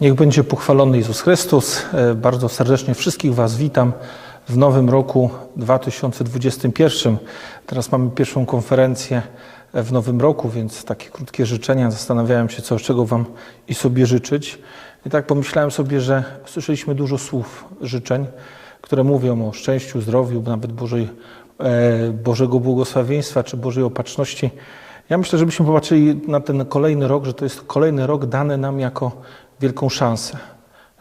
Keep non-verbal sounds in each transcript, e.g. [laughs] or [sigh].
Niech będzie pochwalony Jezus Chrystus. E, Bardzo serdecznie wszystkich Was witam w nowym roku 2021. Teraz mamy pierwszą konferencję w nowym roku, więc takie krótkie życzenia. Zastanawiałem się, co, czego Wam i sobie życzyć. I tak pomyślałem sobie, że słyszeliśmy dużo słów życzeń, które mówią o szczęściu, zdrowiu, nawet Bożej, e, Bożego błogosławieństwa czy Bożej opatrzności. Ja myślę, żebyśmy popatrzyli na ten kolejny rok, że to jest kolejny rok dany nam jako wielką szansę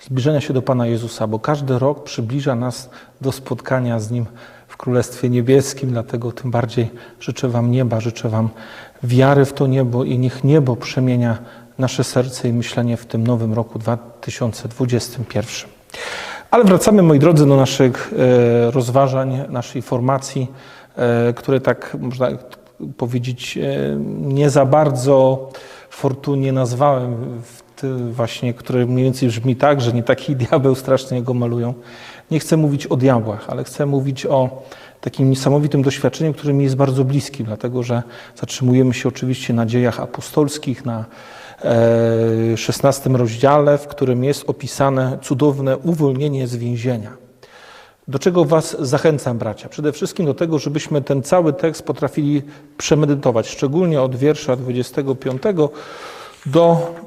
zbliżenia się do Pana Jezusa, bo każdy rok przybliża nas do spotkania z Nim w Królestwie Niebieskim, dlatego tym bardziej życzę Wam nieba, życzę Wam wiary w to niebo i niech niebo przemienia nasze serce i myślenie w tym nowym roku 2021. Ale wracamy, moi drodzy, do naszych e, rozważań, naszej formacji, e, które tak można powiedzieć e, nie za bardzo fortunnie nazwałem, w właśnie, które mniej więcej brzmi tak, że nie taki [laughs] diabeł strasznie go malują. Nie chcę mówić o diabłach, ale chcę mówić o takim niesamowitym doświadczeniu, które mi jest bardzo bliskim, dlatego że zatrzymujemy się oczywiście na dziejach apostolskich, na szesnastym rozdziale, w którym jest opisane cudowne uwolnienie z więzienia. Do czego Was zachęcam, bracia? Przede wszystkim do tego, żebyśmy ten cały tekst potrafili przemedytować, szczególnie od wiersza 25 do, y, 20,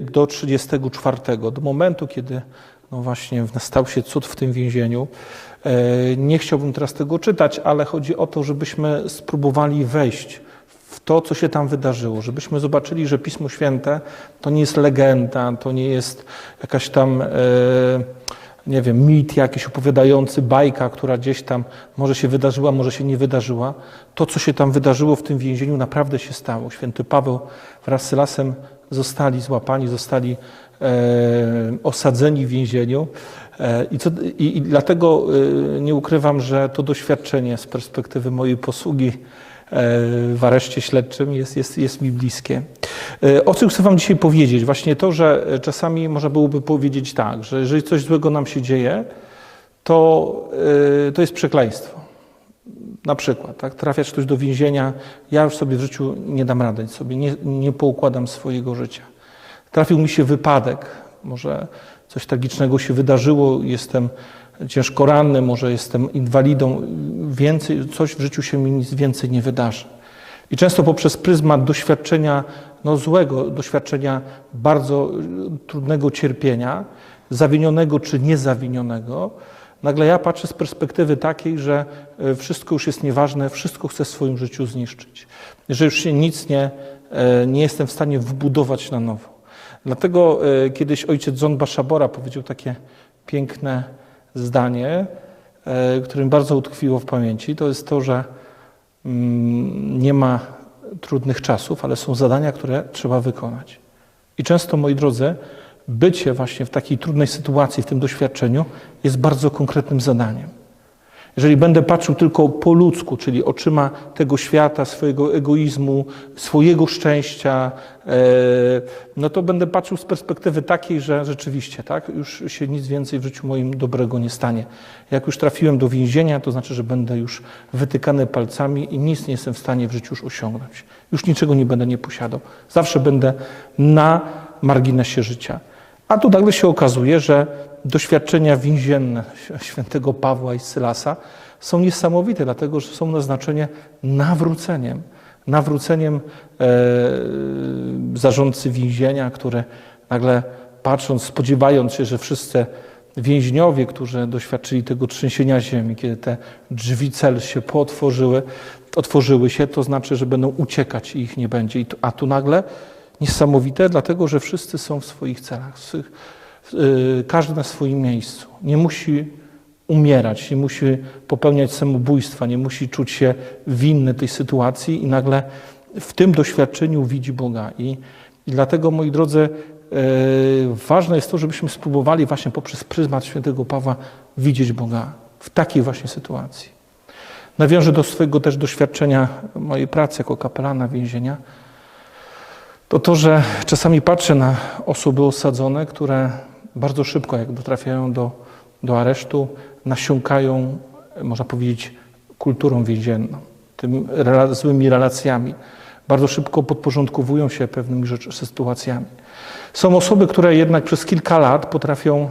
do 34, do momentu, kiedy no właśnie stał się cud w tym więzieniu. Y, Nie chciałbym teraz tego czytać, ale chodzi o to, żebyśmy spróbowali wejść w to, co się tam wydarzyło, żebyśmy zobaczyli, że Pismo Święte to nie jest legenda, to nie jest jakaś tam, e, nie wiem, mit jakiś opowiadający, bajka, która gdzieś tam może się wydarzyła, może się nie wydarzyła. To, co się tam wydarzyło w tym więzieniu, naprawdę się stało. Święty Paweł wraz z Sylasem zostali złapani, zostali e, osadzeni w więzieniu. E, I, co, i, I dlatego e, nie ukrywam, że to doświadczenie z perspektywy mojej posługi w areszcie śledczym jest, jest, jest mi bliskie. O czym chcę Wam dzisiaj powiedzieć? Właśnie to, że czasami można byłoby powiedzieć tak, że jeżeli coś złego nam się dzieje, to, to jest przekleństwo. Na przykład, tak, trafiać ktoś do więzienia, ja już sobie w życiu nie dam rady, sobie nie, nie poukładam swojego życia. Trafił mi się wypadek, może coś tragicznego się wydarzyło, jestem ciężko ranny, może jestem inwalidą, więcej, coś w życiu się mi nic więcej nie wydarzy. I często poprzez pryzmat doświadczenia no, złego, doświadczenia bardzo trudnego cierpienia, zawinionego czy niezawinionego, nagle ja patrzę z perspektywy takiej, że wszystko już jest nieważne, wszystko chcę w swoim życiu zniszczyć. Że już się nic nie, nie jestem w stanie wbudować na nowo. Dlatego kiedyś ojciec John Bashabora powiedział takie piękne zdanie, które mi bardzo utkwiło w pamięci, to jest to, że nie ma trudnych czasów, ale są zadania, które trzeba wykonać. I często, moi drodzy, bycie właśnie w takiej trudnej sytuacji, w tym doświadczeniu jest bardzo konkretnym zadaniem. Jeżeli będę patrzył tylko po ludzku, czyli oczyma tego świata, swojego egoizmu, swojego szczęścia, no to będę patrzył z perspektywy takiej, że rzeczywiście, tak, już się nic więcej w życiu moim dobrego nie stanie. Jak już trafiłem do więzienia, to znaczy, że będę już wytykany palcami i nic nie jestem w stanie w życiu już osiągnąć. Już niczego nie będę nie posiadał. Zawsze będę na marginesie życia. A tu nagle się okazuje, że doświadczenia więzienne [laughs] świętego Pawła i Sylasa są niesamowite, dlatego że są naznaczenie nawróceniem. Nawróceniem e, zarządcy więzienia, który nagle patrząc, spodziewając się, że wszyscy więźniowie, którzy doświadczyli tego trzęsienia ziemi, kiedy te drzwi cel się pootworzyły, otworzyły się, to znaczy, że będą uciekać i ich nie będzie. A tu nagle niesamowite, dlatego że wszyscy są w swoich celach, swoich, każdy na swoim miejscu. Nie musi umierać, nie musi popełniać samobójstwa, nie musi czuć się winny tej sytuacji i nagle w tym doświadczeniu widzi Boga. I, i dlatego, moi drodzy, ważne jest to, żebyśmy spróbowali właśnie poprzez pryzmat świętego Pawła widzieć Boga w takiej właśnie sytuacji. Nawiążę do swojego też doświadczenia mojej pracy jako kapelana więzienia to to, że czasami patrzę na osoby osadzone, które bardzo szybko, jak dotrafiają do, do aresztu, nasiąkają, można powiedzieć, kulturą więzienną, tymi złymi relacjami, bardzo szybko podporządkowują się pewnymi rzecz, sytuacjami. Są osoby, które jednak przez kilka lat potrafią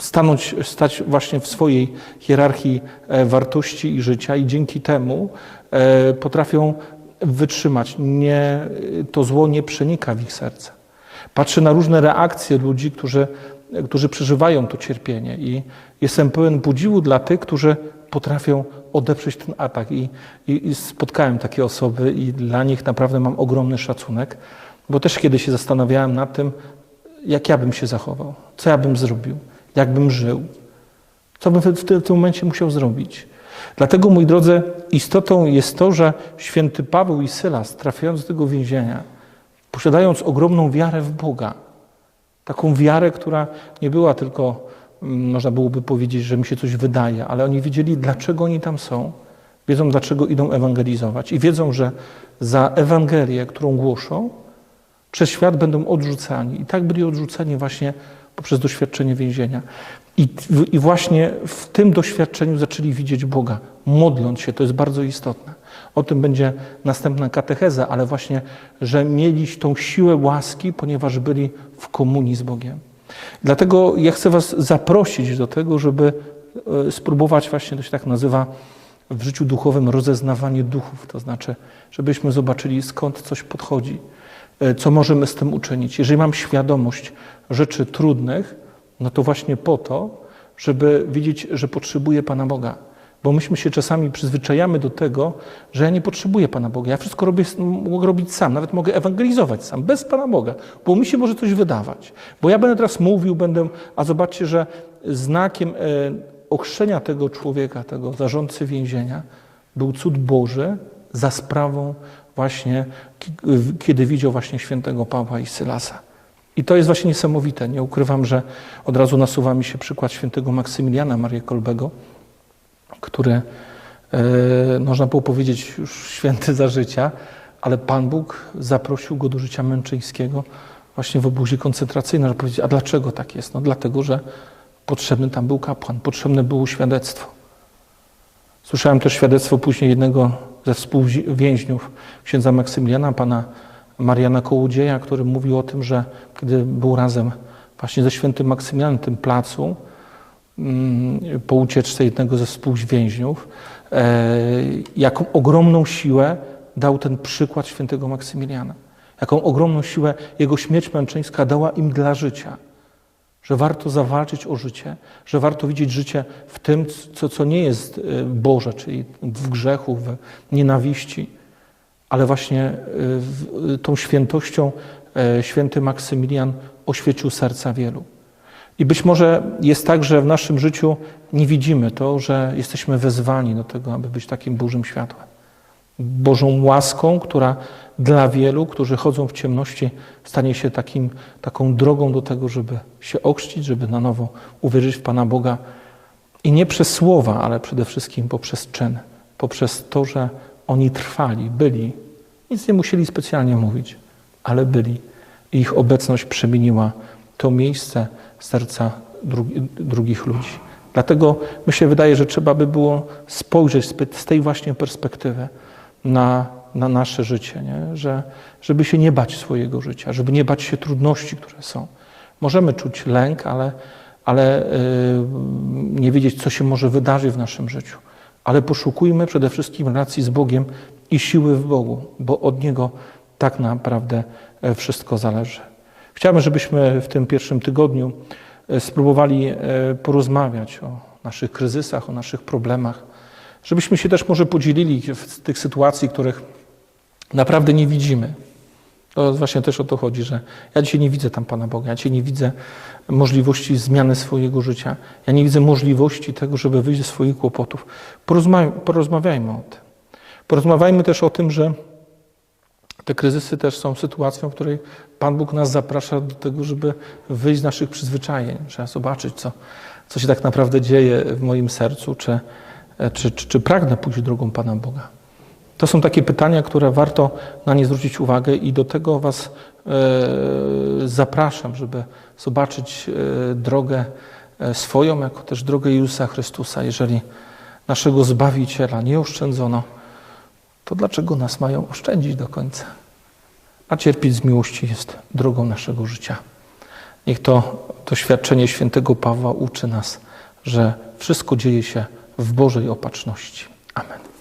stanąć, stać właśnie w swojej hierarchii e, wartości i życia i dzięki temu e, potrafią wytrzymać. Nie, to zło nie przenika w ich serce. Patrzę na różne reakcje ludzi, którzy, którzy przeżywają to cierpienie i jestem pełen podziwu dla tych, którzy potrafią odeprzeć ten atak. I, i, I, spotkałem takie osoby i dla nich naprawdę mam ogromny szacunek, bo też kiedy się zastanawiałem nad tym, jak ja bym się zachował, co ja bym zrobił, jak bym żył, co bym w, w tym momencie musiał zrobić. Dlatego, mój drodzy, istotą jest to, że święty Paweł i Sylas, trafiając do tego więzienia, posiadając ogromną wiarę w Boga, taką wiarę, która nie była tylko, mm, można byłoby powiedzieć, że mi się coś wydaje, ale oni wiedzieli, dlaczego oni tam są, wiedzą, dlaczego idą ewangelizować i wiedzą, że za Ewangelię, którą głoszą, przez świat będą odrzucani. I tak byli odrzuceni właśnie poprzez doświadczenie więzienia. I, I, właśnie w tym doświadczeniu zaczęli widzieć Boga, modląc się, to jest bardzo istotne. O tym będzie następna katecheza, ale właśnie, że mieli tą siłę łaski, ponieważ byli w komunii z Bogiem. Dlatego ja chcę Was zaprosić do tego, żeby e, spróbować, właśnie to się tak nazywa w życiu duchowym, rozeznawanie duchów. To znaczy, żebyśmy zobaczyli, skąd coś podchodzi, e, co możemy z tym uczynić. Jeżeli mam świadomość rzeczy trudnych, no to właśnie po to, żeby widzieć, że potrzebuję Pana Boga. Bo myśmy się czasami przyzwyczajamy do tego, że ja nie potrzebuję Pana Boga. Ja wszystko robię, mogę robić sam, nawet mogę ewangelizować sam, bez Pana Boga, bo mi się może coś wydawać. Bo ja będę teraz mówił, będę, a zobaczcie, że znakiem e, ochrzczenia tego człowieka, tego zarządcy więzienia, był cud Boży za sprawą właśnie, kiedy widział właśnie świętego Pawła i Sylasa. I to jest właśnie niesamowite. Nie ukrywam, że od razu nasuwa mi się przykład świętego Maksymiliana Marii Kolbego, który, e, można było powiedzieć, już święty za życia, ale Pan Bóg zaprosił go do życia męczeńskiego właśnie w obozie koncentracyjnym, żeby powiedzieć, a dlaczego tak jest? No dlatego, że potrzebny tam był kapłan, potrzebne było świadectwo. Słyszałem też świadectwo później jednego ze współwięźniów księdza Maksymiliana, pana Mariana Kołodzieja, który mówił o tym, że kiedy był razem właśnie ze świętym Maksymilianem w tym placu, mm, po ucieczce jednego ze współwięźniów, e, jaką ogromną siłę dał ten przykład świętego Maksymiliana. Jaką ogromną siłę jego śmierć męczeńska dała im dla życia. Że warto zawalczyć o życie, że warto widzieć życie w tym, co, co nie jest e, Boże, czyli w grzechu, w nienawiści ale właśnie y, tą świętością e, święty Maksymilian oświecił serca wielu. I być może jest tak, że w naszym życiu nie widzimy to, że jesteśmy wezwani do tego, aby być takim Bożym światłem. Bożą łaską, która dla wielu, którzy chodzą w ciemności, stanie się takim, taką drogą do tego, żeby się ochrzcić, żeby na nowo uwierzyć w Pana Boga. I nie przez słowa, ale przede wszystkim poprzez czyn, poprzez to, że oni trwali, byli, nic nie musieli specjalnie mówić, ale byli. I ich obecność przemieniła to miejsce serca drugi, drugich ludzi. Dlatego mi się wydaje, że trzeba by było spojrzeć z tej właśnie perspektywy na, na nasze życie, nie? Że, żeby się nie bać swojego życia, żeby nie bać się trudności, które są. Możemy czuć lęk, ale, ale yy, nie wiedzieć, co się może wydarzyć w naszym życiu ale poszukujmy przede wszystkim relacji z Bogiem i siły w Bogu, bo od Niego tak naprawdę e, wszystko zależy. Chciałbym, żebyśmy w tym pierwszym tygodniu e, spróbowali e, porozmawiać o naszych kryzysach, o naszych problemach, żebyśmy się też może podzielili w tych sytuacji, których naprawdę nie widzimy. To właśnie też o to chodzi, że ja dzisiaj nie widzę tam Pana Boga, ja dzisiaj nie widzę możliwości zmiany swojego życia, ja nie widzę możliwości tego, żeby wyjść ze swoich kłopotów. porozmawiajmy o tym. Porozmawiajmy też o tym, że te kryzysy też są sytuacją, w której Pan Bóg nas zaprasza do tego, żeby wyjść z naszych przyzwyczajeń. Trzeba zobaczyć, co, co się tak naprawdę dzieje w moim sercu, czy, czy, czy, czy pragnę pójść drogą Pana Boga. To są takie pytania, które warto na nie zwrócić uwagę i do tego Was e, zapraszam, żeby zobaczyć e, drogę e, swoją, jako też drogę Jezusa Chrystusa. Jeżeli naszego Zbawiciela nie oszczędzono, to dlaczego nas mają oszczędzić do końca? A cierpieć z miłości jest drogą naszego życia. Niech to doświadczenie świętego Pawła uczy nas, że wszystko dzieje się w Bożej opatrzności. Amen.